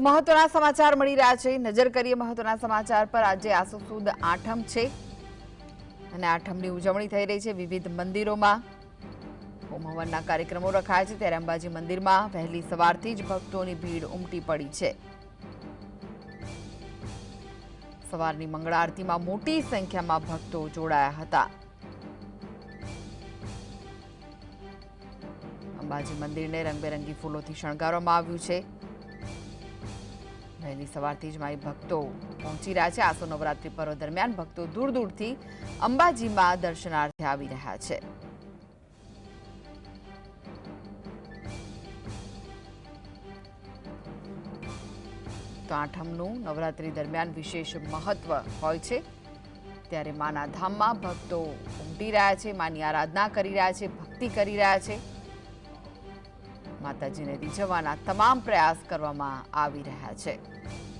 મહત્વના સમાચાર મળી રહ્યા છે. નજર કરીએ મહત્વના સમાચાર પર. આજે આસો સુદ આઠમ છે અને આઠમની ઉજવણી થઈ રહી છે વિવિધ મંદિરોમાં. હોમ હવનના કાર્યક્રમો રખાયા છે. ત્યારે અંબાજી મંદિરમાં વહેલી સવારથી જ ભક્તોની ભીડ ઉમટી પડી છે. સવારની મંગળ આરતીમાં મોટી સંખ્યામાં ભક્તો જોડાયા હતા. અંબાજી મંદિરને રંગબેરંગી ફૂલોથી શણગારવામાં આવ્યું છે. વહેલી સવારથી જ માઈ ભક્તો પહોંચી રહ્યા છે. આસો નવરાત્રી પર્વ દરમિયાન ભક્તો દૂર દૂરથી અંબાજીમાં દર્શનાર્થે આવી રહ્યા છે. તો આઠમનું નવરાત્રી દરમિયાન વિશેષ મહત્વ હોય છે. ત્યારે માના ધામમાં ભક્તો ઉમટી રહ્યા છે, માની આરાધના કરી રહ્યા છે, ભક્તિ કરી રહ્યા છે. માતાજીને રીઝવવાના તમામ પ્રયાસ કરવામાં આવી રહ્યા છે.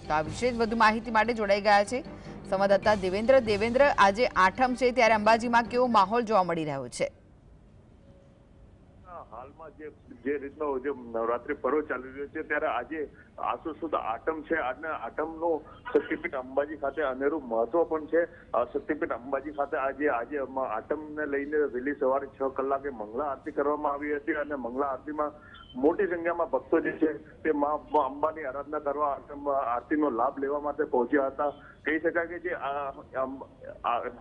તો આ વિશે વધુ માહિતી માટે જોડાઈ ગયા છે સંવાદદાતા દેવેન્દ્ર. દેવેન્દ્ર, આજે આઠમ છે, ત્યારે અંબાજીમાં કેવો માહોલ જોવા મળી રહ્યો છે? હાલમાં જે જે રીતનો જે નવરાત્રી પર્વ ચાલી રહ્યો છે, ત્યારે આજે આસો સુદ આટમ છે. આજના આટમનો શક્તિપીઠ અંબાજી ખાતે અનેરું મહત્વ પણ છે. શક્તિપીઠ અંબાજી ખાતે આજે આજે આટમને લઈને વહેલી સવારે છ કલાકે મંગળા આરતી કરવામાં આવી હતી અને મંગળા આરતીમાં મોટી સંખ્યામાં ભક્તો જે છે, તે મા અંબાની આરાધના કરવા આરતીનો લાભ લેવા માટે પહોંચ્યા હતા. કહી શકાય કે જે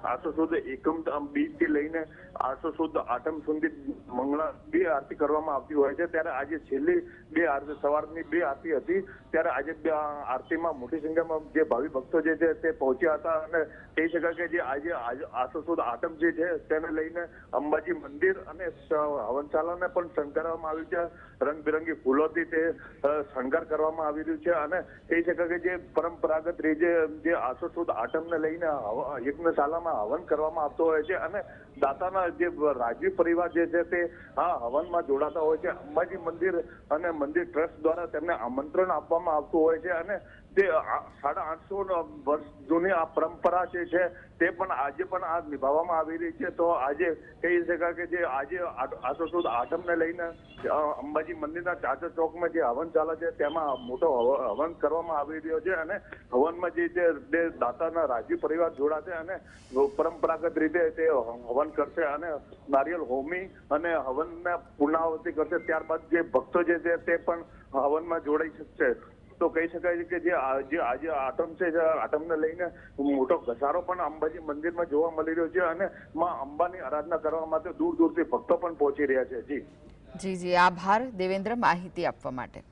આસો સુદ એકમ બીજથી લઈને આસો સુદ આટમ સુધી મંગળા બે આરતી કરવામાં આવતી હોય છે. ત્યારે આજે છેલ્લી બે આરતી સવારની બે આરતી હતી. ત્યારે આજે આરતીમાં મોટી સંખ્યામાં જે ભાવિ ભક્તો જે છે તે પહોંચ્યા હતા અને કહી શકાય કે જે આજે આજ- આટમ જે છે તેને લઈને અંબાજી મંદિર અને હવનશાલાને પણ શણગારવામાં આવ્યું છે. રંગબેરંગી ફૂલોથી તે શણગાર કરવામાં આવી રહ્યું છે અને કહી શકાય કે જે પરંપરાગત રીતે જે આસો આટમને લઈને યજ્ઞશાલામાં હવન કરવામાં આવતો હોય છે અને દાતાના જે રાજવી પરિવાર જે છે તે આ હવનમાં જોડાતા હોય છે. અંબાજી મંદિર અને મંદિર ટ્રસ્ટ દ્વારા તેમને આમંત્રણ આપવામાં આવતું હોય છે અને તે સાડા આઠસો વર્ષ જૂની આ પરંપરા જે છે, તે પણ આજે પણ આ નિભાવવામાં આવી રહી છે. તો આજે કહી શકાય કે જે આજે આસો આઠમને લઈને અંબાજી મંદિરના ચાચર ચોકમાં જે હવન ચાલે છે, તેમાં મોટો હવન કરવામાં આવી રહ્યો છે અને હવનમાં જે તે દાતાના રાજી પરિવાર જોડાશે અને પરંપરાગત રીતે તે હવન કરશે અને નારિયેલ હોમી અને હવનને પૂર્ણાહુતિ કરશે. ત્યારબાદ જે ભક્તો જે છે, તે પણ હવનમાં જોડાઈ શકશે. તો કહી શકાય છે કે જે આજે આટમ છે આટમને લઈને મોટો ઘસારો પણ અંબાજી મંદિરમાં જોવા મળી રહ્યો છે અને માં અંબાની આરાધના કરવા માટે દૂર દૂરથી ભક્તો પણ પહોંચી રહ્યા છે. જી. જી જી. આભાર. દેવેન્દ્ર, માહિતી આપવા માટે.